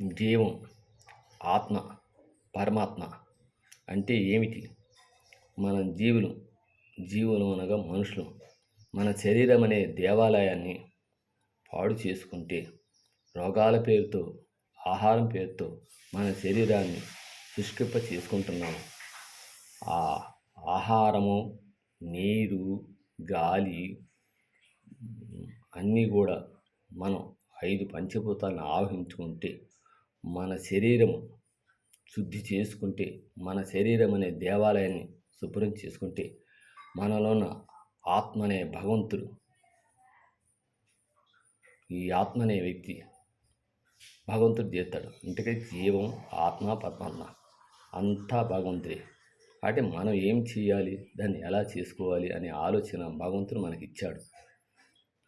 జీవం ఆత్మ పరమాత్మ అంటే ఏమిటి? మన జీవులు జీవులు అనగా మనుషులు. మన శరీరం అనే దేవాలయాన్ని పాడు చేసుకుంటే రోగాల పేరుతో ఆహారం పేరుతో మన శరీరాన్ని శుష్కింప చేసుకుంటున్నాము ఆ ఆహారము నీరు గాలి అన్నీ కూడా మనం ఐదు పంచభూతాలను ఆవహించుకుంటే మన శరీరం శుద్ధి చేసుకుంటే మన శరీరం అనే దేవాలయాన్ని శుభ్రం చేసుకుంటే మనలో ఉన్న ఆత్మ అనే భగవంతుడు ఈ ఆత్మ అనే వ్యక్తి భగవంతుడు చేస్తాడు. ఇంతకీ జీవం ఆత్మ పరమాత్మ అంతా భగవంతుడే. అంటే మనం ఏం చేయాలి? దాన్ని ఎలా చేసుకోవాలి? అనే ఆలోచన భగవంతుడు మనకి ఇచ్చాడు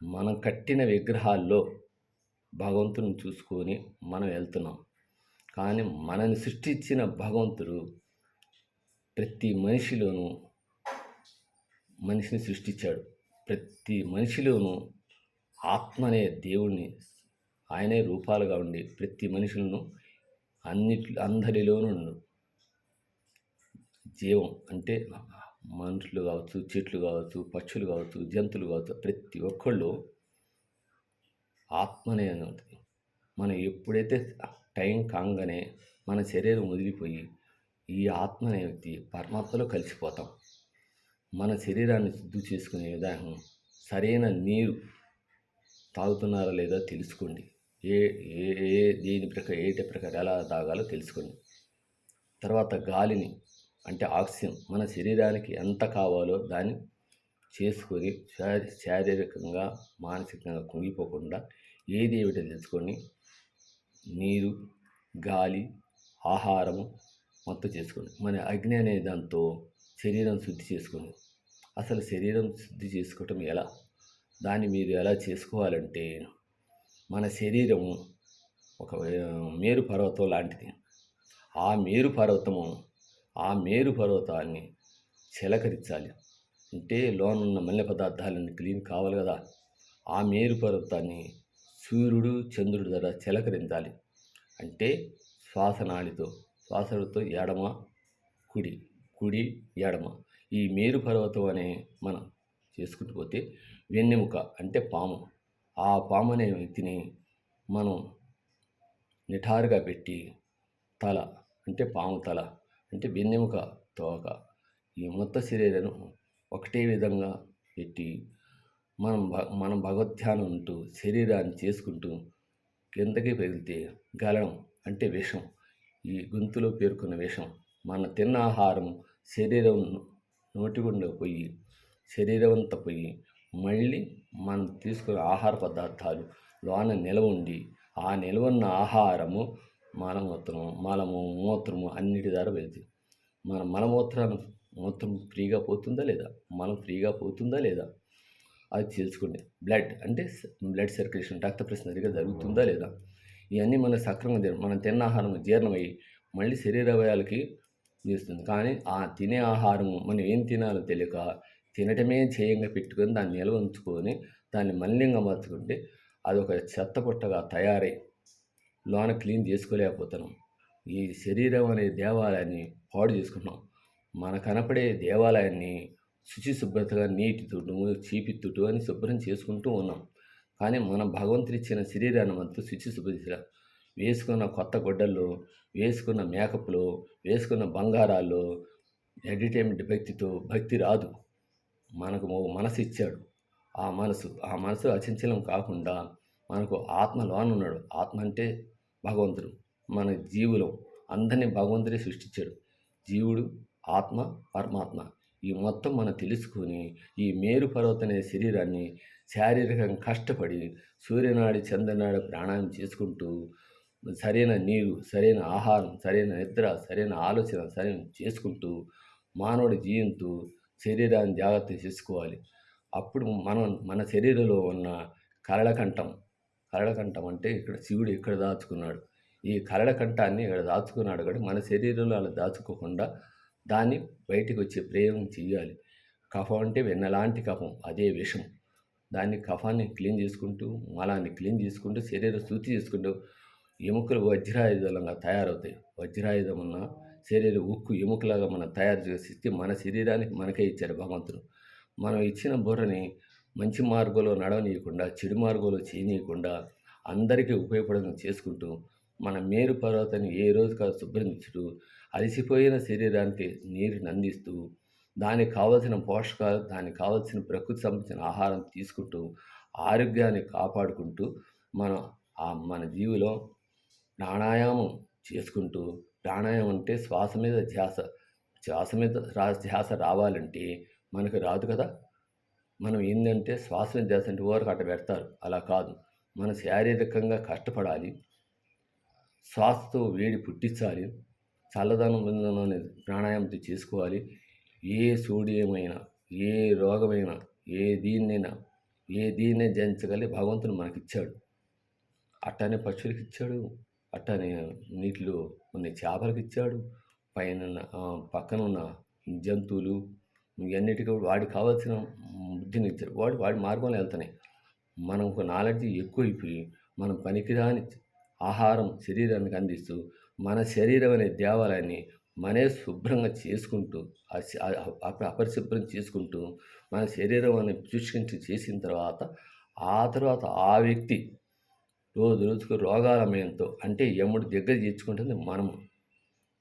మనం కట్టిన విగ్రహాల్లో భగవంతుని చూసుకొని మనం వెళ్తున్నాం. కానీ మనని సృష్టించిన భగవంతుడు ప్రతి మనిషిలోనూ మనిషిని సృష్టించాడు. ప్రతి మనిషిలోనూ ఆత్మ అనే దేవుణ్ణి ఆయనే రూపాలుగా ఉండి ప్రతి మనుషులను అన్నిటి అందరిలోనూ జీవం అంటే మనుషులు కావచ్చు చెట్లు కావచ్చు పక్షులు కావచ్చు జంతువులు కావచ్చు ప్రతి ఒక్కళ్ళు ఆత్మనే అని ఉంటుంది. మనం ఎప్పుడైతే టైం కాగానే మన శరీరం వదిలిపోయి ఈ ఆత్మ అనే వ్యక్తి పరమాత్మలో కలిసిపోతాం. మన శరీరాన్ని శుద్ధి చేసుకునే విధానం సరైన నీరు తాగుతున్నారా లేదా తెలుసుకోండి. ఏ ఏ ఏ దేని ప్రకారం ఏటి ప్రకారం ఎలా తాగాలో తెలుసుకోండి. తర్వాత గాలిని అంటే ఆక్సిజన్ మన శరీరానికి ఎంత కావాలో దాన్ని చేసుకొని శారీ శారీరకంగా మానసికంగా కుంగిపోకుండా ఏది ఏమిటో తెలుసుకొని నీరు గాలి ఆహారము మొత్తం చేసుకోండి. మన అగ్ని అనే దాంతో శరీరం శుద్ధి చేసుకోండి. అసలు శరీరం శుద్ధి చేసుకోవటం ఎలా? దాన్ని మీరు ఎలా చేసుకోవాలంటే మన శరీరం ఒక మేరు పర్వతం లాంటిది. ఆ మేరు పర్వతము ఆ మేరు పర్వతాన్ని చిలకరించాలి. అంటే లోనున్న మల్లె పదార్థాలన్నీ క్లీన్ కావాలి కదా. ఆ మేరు పర్వతాన్ని సూర్యుడు చంద్రుడు ధర చిలకరించాలి. అంటే శ్వాసనాళితో శ్వాసతో ఎడమ కుడి కుడి ఎడమ. ఈ మేరు పర్వతం అనే మనం చేసుకుంటూ పోతే వెన్నెముక అంటే పాము. ఆ పాము అనే వ్యక్తిని మనం నిఠారుగా పెట్టి తల అంటే పాము తల అంటే వెన్నెముక తోక. ఈ మొత్త శరీరం ఒకటే విధంగా పెట్టి మనం మనం భగవద్ధ్యానం ఉంటూ శరీరాన్ని చేసుకుంటూ కిందకి పెరిగితే గలం అంటే విషం. ఈ గొంతులో పేర్కొన్న విషం. మన తిన్న ఆహారం శరీరం నోటి గుండా పోయి శరీరం అంతా పోయి మళ్ళీ మనం తీసుకునే ఆహార పదార్థాలు లోన నిలవ ఉండి ఆ నిలవన్న ఆహారము మలమూత్రము మలము మూత్రము అన్నిటి ద్వారా వెళ్తుంది. మన మలమూత్రం మూత్రం ఫ్రీగా పోతుందా లేదా? మలం ఫ్రీగా పోతుందా లేదా? అది తెలుసుకునే. బ్లడ్ అంటే బ్లడ్ సర్క్యులేషన్ రక్త ప్రశ్న సరిగా జరుగుతుందా లేదా? ఇవన్నీ మన సక్రమంగా మనం తిన్న ఆహారం జీర్ణమై మళ్ళీ శరీర అవయాలకి చేస్తుంది. కానీ ఆ తినే ఆహారము మనం ఏం తినాలో తెలియక తినటమే చేయంగా పెట్టుకొని దాన్ని నిల్వ ఉంచుకొని దాన్ని మలినంగా మార్చుకుంటే అది ఒక చెత్త పుట్టగా తయారై లోన క్లీన్ చేసుకోలేకపోతున్నాం. ఈ శరీరం అనే దేవాలయాన్ని పాడు చేసుకుంటున్నాం మన కనపడే దేవాలయాన్ని శుచి శుభ్రతగా నీటితోటు చీపిత్తుటు అని శుభ్రం చేసుకుంటూ ఉన్నాం. కానీ మనం భగవంతుడిచ్చిన శరీరాన్ని మనతో శుచి శుభ్రత వేసుకున్న కొత్త గుడ్డల్లో వేసుకున్న మేకప్లో వేసుకున్న బంగారాల్లో ఎంటర్టైన్మెంట్ భక్తితో భక్తి రాదు. మనకు మనసు ఇచ్చాడు. ఆ మనసు ఆ మనసు అచంచలం కాకుండా మనకు ఆత్మ లోనున్నాడు ఆత్మ అంటే భగవంతుడు. మన జీవులం. అందరినీ భగవంతుడే సృష్టించాడు. జీవుడు ఆత్మ పరమాత్మ. ఈ మొత్తం మనం తెలుసుకొని ఈ మేరు పర్వతం అనే శరీరాన్ని శారీరకంగా కష్టపడి సూర్యనాడి చంద్రనాడు ప్రాణాయం చేసుకుంటూ సరైన నీరు సరైన ఆహారం సరైన నిద్ర సరైన ఆలోచన సరైన చేసుకుంటూ మానవుడి జీవింతూ శరీరాన్ని జాగ్రత్త చేసుకోవాలి. అప్పుడు మనం మన శరీరంలో ఉన్న కరళకంఠం కరళకంఠం అంటే ఇక్కడ శివుడు ఇక్కడ దాచుకున్నాడు? ఈ కరళకంఠాన్ని ఇక్కడ దాచుకున్నాడు కాబట్టి మన శరీరంలో అలా దాచుకోకుండా దాన్ని బయటికి వచ్చే ప్రయోగం చేయాలి కఫం అంటే వెన్నలాంటి కఫం అదే విషం. దాన్ని కఫాన్ని క్లీన్ చేసుకుంటూ మలాన్ని క్లీన్ చేసుకుంటూ శరీర శుద్ధి చేసుకుంటూ ఎముకలు వజ్రాయుధంగా తయారవుతాయి. వజ్రాయుధం ఉన్న శరీర ఉక్కు ఎముకలాగా మనం తయారు చేసి మన శరీరానికి మనకే ఇచ్చారు భగవంతుడు. మనం ఇచ్చిన బుర్రని మంచి మార్గంలో నడవనీయకుండా చెడు మార్గంలో చేయనీయకుండా అందరికీ ఉపయోగపడడం చేసుకుంటూ మన మేరు పర్వతాన్ని ఏ రోజు కాదు శుభ్రించుతూ అలసిపోయిన శరీరానికి నీరుని అందిస్తూ దానికి కావలసిన పోషకాలు దానికి కావలసిన ప్రకృతి సంబంధించిన ఆహారం తీసుకుంటూ ఆరోగ్యాన్ని కాపాడుకుంటూ మనం ఆ మన జీవిలో ప్రాణాయామం చేసుకుంటూ ప్రాణాయామం అంటే శ్వాస మీద ధ్యాస శ్వాస మీద రా ధ్యాస రావాలంటే మనకు రాదు కదా. మనం ఏంటంటే శ్వాస మీద ధ్యాస అంటే ఓరకు అట్ట పెడతారు. అలా కాదు. మన శారీరకంగా కష్టపడాలి. శ్వాసతో వేడి పుట్టించాలి. చల్లదనం విందనం అనేది ప్రాణాయామంతో చేసుకోవాలి. ఏ సోడియమైనా ఏ రోగమైనా ఏ దీన్నైనా ఏ దీన్నే జయించగలి భగవంతుడు మనకిచ్చాడు. అట్టనే పక్షులకి ఇచ్చాడు అట్టనే నీటిలో ఉన్న చేపలకి ఇచ్చాడు పైన పక్కన ఉన్న జంతువులు ఇవన్నిటికీ వాడికి కావాల్సిన బుద్ధిని ఇచ్చాడు. వాడు వాడి మార్గంలో వెళ్తున్నాయి. మనం ఒక నాలెడ్జ్ ఎక్కువైపోయి మనం పనికిరాని ఆహారం శరీరానికి అందిస్తూ మన శరీరం అనే దేవాలయాన్ని మనే శుభ్రంగా చేసుకుంటూ అపరిశుభ్రం చేసుకుంటూ మన శరీరం అనే శుష్కించి చేసిన తర్వాత ఆ తర్వాత ఆ వ్యక్తి రోజు రోజుకు రోగాలమయంతో అంటే యముడు దగ్గర చేర్చుకుంటుంది మనము.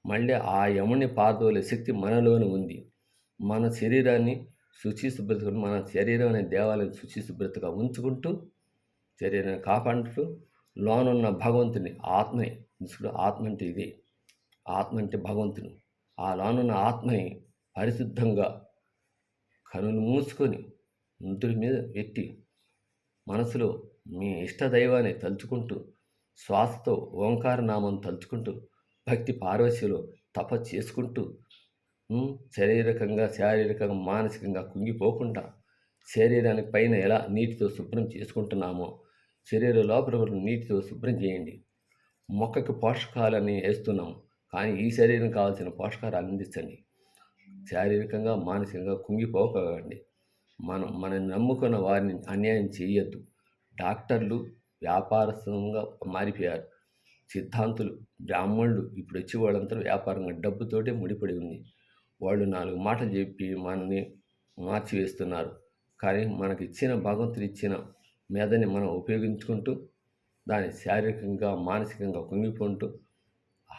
మళ్ళీ ఆ యముడిని పారదోలే శక్తి మనలోనే ఉంది. మన శరీరాన్ని శుచి శుభ్రత మన శరీరం అనే దేవాలయం శుచి శుభ్రతగా ఉంచుకుంటూ శరీరాన్ని కాపాడుతూ లోనున్న భగవంతుని ఆత్మని తీసుకుంటూ ఆత్మ అంటే ఇదే. ఆత్మ అంటే భగవంతుడు. ఆ లోనున్న ఆత్మని పరిశుద్ధంగా కనులు మూసుకొని నుదురి మీద పెట్టి మనసులో మీ ఇష్ట దైవాన్ని తలుచుకుంటూ శ్వాసతో ఓంకార నామం తలుచుకుంటూ భక్తి పార్వశ్యలో తప చేసుకుంటూ శారీరకంగా శారీరకంగా మానసికంగా కుంగిపోకుండా శరీరానికి పైన ఎలా నీటితో శుభ్రం చేసుకుంటున్నామో శరీర లోపల నీటితో శుభ్రం చేయండి. మొక్కకి పోషకాలని వేస్తున్నాం కానీ ఈ శరీరం కావాల్సిన పోషకాలు అందించండి. శారీరకంగా మానసికంగా కుంగిపోకండి. మనం మనం నమ్ముకున్న వారిని అన్యాయం చేయొద్దు. డాక్టర్లు వ్యాపారస్థంగా మారిపోయారు. సిద్ధాంతులు బ్రాహ్మణులు ఇప్పుడు వచ్చి వాళ్ళంతా వ్యాపారంగా డబ్బుతోటే ముడిపడి ఉంది. వాళ్ళు నాలుగు మాటలు చెప్పి మనల్ని మార్చివేస్తున్నారు. కానీ మనకి ఇచ్చిన భగవంతుడు ఇచ్చిన మేధని మనం ఉపయోగించుకుంటూ దాని శారీరకంగా మానసికంగా కుంగిపోంటూ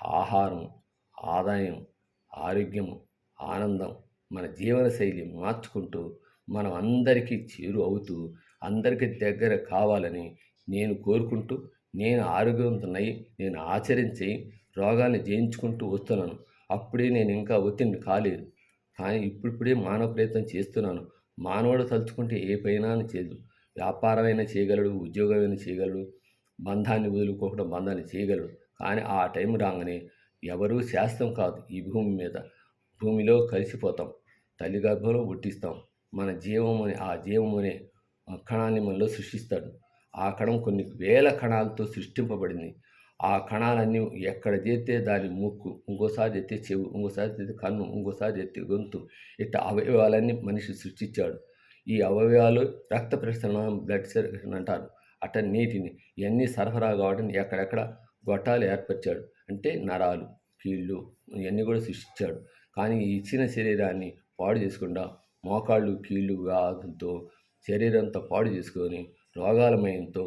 ఆహారం ఆదాయం ఆరోగ్యం ఆనందం మన జీవనశైలి మార్చుకుంటూ మనం అందరికీ చేరు అవుతూ అందరికీ దగ్గర కావాలని నేను కోరుకుంటూ నేను ఆరోగ్యవంతునై నేను ఆచరించి రోగాన్ని జయించుకుంటూ వస్తున్నాను. అప్పుడే నేను ఇంకా ఒత్తిడిని కాలేదు. కానీ ఇప్పుడిప్పుడే మానవ ప్రయత్నం చేస్తున్నాను. మానవుడు తలుచుకుంటే ఏ పైన చేయదు. వ్యాపారమైనా చేయగలడు ఉద్యోగమైనా చేయగలడు బంధాన్ని వదులుకోకుండా బంధాన్ని చేయగలడు. కానీ ఆ టైం రాగానే ఎవరూ శాస్త్రం కాదు. ఈ భూమి మీద భూమిలో కలిసిపోతాం. తల్లి గర్భంలో పుట్టిస్తాం. మన జీవం అనే ఆ జీవం అనే కణాన్ని మనలో సృష్టిస్తాడు. ఆ కణం కొన్ని వేల కణాలతో సృష్టింపబడింది. ఆ కణాలన్నీ ఎక్కడ చేస్తే దాని ముక్కు ఇంకోసారి ఎత్తే చెవు ఇంకోసారి ఎత్తే కన్ను ఇంకోసారి ఎత్తే గొంతు ఇట్లా అవయవాలన్నీ మనిషి సృష్టించాడు. ఈ అవయవాలు రక్త ప్రసరణ బ్లడ్ సర్క్యులేషన్ అంటారు. అట్ట నీటిని ఇవన్నీ సరఫరా కావడం ఎక్కడెక్కడ గొట్టాలు ఏర్పరిచాడు అంటే నరాలు కీళ్ళు ఇవన్నీ కూడా సృష్టించాడు. కానీ ఇచ్చిన శరీరాన్ని పాడు చేసుకుండా మోకాళ్ళు కీళ్ళు వ్యాధులతో శరీరంతో పాడు చేసుకొని రోగాలమయంతో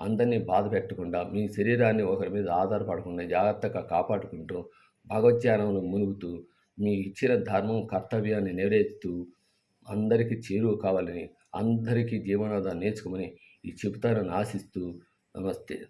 అందరినీ బాధ పెట్టకుండా మీ శరీరాన్ని ఒకరి మీద ఆధారపడకుండా జాగ్రత్తగా కాపాడుకుంటూ భగవద్ధ్యానంలో మునుగుతూ మీ ఇచ్చిన ధర్మం కర్తవ్యాన్ని నెరవేరుస్తూ అందరికీ చేరువ కావాలని అందరికీ జీవనాధారం నేర్చుకోమని చెబుతారని ఆశిస్తూ నమస్తే.